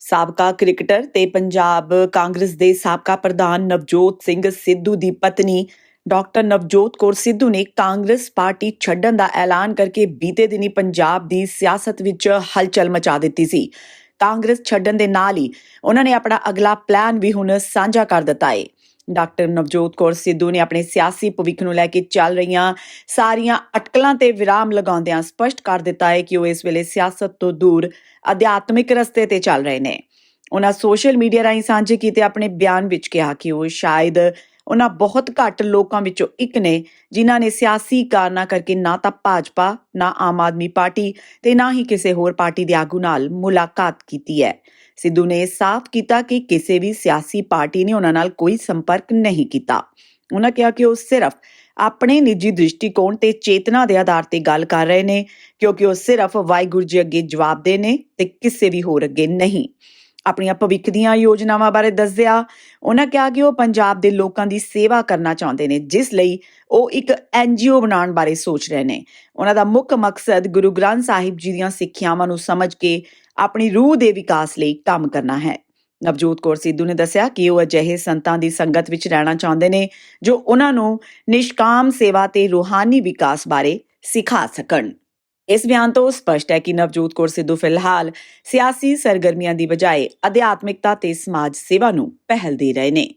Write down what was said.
ਸਾਬਕਾ ਕ੍ਰਿਕਟਰ ਤੇ ਪੰਜਾਬ ਕਾਂਗਰਸ ਦੇ ਸਾਬਕਾ ਪ੍ਰਧਾਨ ਨਵਜੋਤ ਸਿੰਘ ਸਿੱਧੂ ਦੀ ਪਤਨੀ ਡਾਕਟਰ ਨਵਜੋਤ ਕੌਰ ਸਿੱਧੂ ਨੇ ਕਾਂਗਰਸ ਪਾਰਟੀ ਛੱਡਣ ਦਾ ਐਲਾਨ ਕਰਕੇ ਬੀਤੇ ਦਿਨੀ ਪੰਜਾਬ ਦੀ ਸਿਆਸਤ ਵਿੱਚ ਹਲਚਲ ਮਚਾ ਦਿੱਤੀ ਸੀ। ਕਾਂਗਰਸ ਛੱਡਣ ਦੇ ਨਾਲ ਹੀ ਉਹਨਾਂ ਨੇ ਆਪਣਾ ਅਗਲਾ ਪਲਾਨ ਵੀ ਹੁਣ ਸਾਂਝਾ ਕਰ ਦਿੱਤਾ ਹੈ ਡਾਕਟਰ ਨਵਜੋਤ ਕੌਰ ਸਿੱਧੂ ਨੇ ਆਪਣੇ ਸਿਆਸੀ ਭਵਿੱਖ ਨੂੰ ਲੈ ਕੇ ਚੱਲ ਰਹੀਆਂ ਸਾਰੀਆਂ ਅਟਕਲਾਂ ਤੇ ਵਿਰਾਮ ਲਗਾਉਂਦਿਆਂ ਸਪਸ਼ਟ ਕਰ ਦਿੱਤਾ ਹੈ ਕਿ ਉਹ ਇਸ ਵੇਲੇ ਸਿਆਸਤ ਤੋਂ ਦੂਰ ਅਧਿਆਤਮਿਕ ਰਸਤੇ ਤੇ ਚੱਲ ਰਹੇ ਨੇ। ਉਹਨਾਂ ਸੋਸ਼ਲ ਮੀਡੀਆ ਰਾਹੀਂ ਸਾਂਝੇ ਕੀਤੇ ਆਪਣੇ ਬਿਆਨ ਵਿੱਚ ਕਿਹਾ ਕਿ ਉਹ ਸ਼ਾਇਦ ਉਹਨਾਂ ਬਹੁਤ ਘੱਟ ਲੋਕਾਂ ਵਿੱਚੋਂ ਇੱਕ ਨੇ, ਜਿਨ੍ਹਾਂ ਨੇ ਸਿਆਸੀ ਕਾਰਨਾਂ ਕਰਕੇ ਨਾ ਤਾਂ ਭਾਜਪਾ, ਨਾ ਆਮ ਆਦਮੀ ਪਾਰਟੀ ਤੇ ਨਾ ਹੀ ਕਿਸੇ ਹੋਰ ਪਾਰਟੀ ਦੇ ਆਗੂ ਨਾਲ ਮੁਲਾਕਾਤ ਕੀਤੀ ਹੈ। ਸਿੱਧੂ ਨੇ ਸਾਫ਼ ਕੀਤਾ ਕਿ ਕਿਸੇ ਵੀ ਸਿਆਸੀ ਪਾਰਟੀ ਨੇ ਉਹਨਾਂ ਨਾਲ ਕੋਈ ਸੰਪਰਕ ਨਹੀਂ ਕੀਤਾ। ਉਹਨਾਂ ਕਿਹਾ ਕਿ ਉਹ ਸਿਰਫ ਆਪਣੇ ਨਿੱਜੀ ਦ੍ਰਿਸ਼ਟੀਕੋਣ ਤੇ ਚੇਤਨਾ ਦੇ ਆਧਾਰ ਤੇ ਗੱਲ ਕਰ ਰਹੇ ਨੇ, ਕਿਉਂਕਿ ਉਹ ਸਿਰਫ ਵਾਹਿਗੁਰੂ ਜੀ ਅੱਗੇ ਜਵਾਬਦੇ ਨੇ ਤੇ ਕਿਸੇ ਵੀ ਹੋਰ ਅੱਗੇ ਨਹੀਂ। ਆਪਣੀਆਂ ਭਵਿੱਖ ਦੀਆਂ ਯੋਜਨਾਵਾਂ ਬਾਰੇ ਦੱਸਿਆ। ਉਹਨਾਂ ਕਿਹਾ ਕਿ ਉਹ ਪੰਜਾਬ ਦੇ ਲੋਕਾਂ ਦੀ ਸੇਵਾ ਕਰਨਾ ਚਾਹੁੰਦੇ ਨੇ, ਜਿਸ ਲਈ ਉਹ ਇੱਕ ਐਨਜੀਓ ਬਣਾਉਣ ਬਾਰੇ ਸੋਚ ਰਹੇ ਨੇ। ਉਹਨਾਂ ਦਾ ਮੁੱਖ ਮਕਸਦ ਗੁਰੂ ਗ੍ਰੰਥ ਸਾਹਿਬ ਜੀ ਦੀਆਂ ਸਿੱਖਿਆਵਾਂ ਨੂੰ ਸਮਝ ਕੇ ਆਪਣੀ ਰੂਹ ਦੇ ਵਿਕਾਸ ਲਈ ਕੰਮ ਕਰਨਾ ਹੈ। ਨਵਜੋਤ ਕੌਰ ਸਿੱਧੂ ਨੇ ਦੱਸਿਆ ਕਿ ਉਹ ਅਜਿਹੇ ਸੰਤਾਂ ਦੀ ਸੰਗਤ ਵਿੱਚ ਰਹਿਣਾ ਚਾਹੁੰਦੇ ਨੇ, ਜੋ ਉਹਨਾਂ ਨੂੰ ਨਿਸ਼ਕਾਮ ਸੇਵਾ ਤੇ ਰੂਹਾਨੀ ਵਿਕਾਸ ਬਾਰੇ ਸਿਖਾ ਸਕਣ। ਇਸ ਬਿਆਨ ਤੋਂ ਸਪਸ਼ਟ ਹੈ ਕਿ ਨਵਜੋਤ ਕੌਰ ਸਿੱਧੂ ਫਿਲਹਾਲ ਸਿਆਸੀ ਸਰਗਰਮੀਆਂ ਦੀ ਬਜਾਏ ਅਧਿਆਤਮਿਕਤਾ ਤੇ ਸਮਾਜ ਸੇਵਾ ਨੂੰ ਪਹਿਲ ਦੇ ਰਹੇ ਨੇ।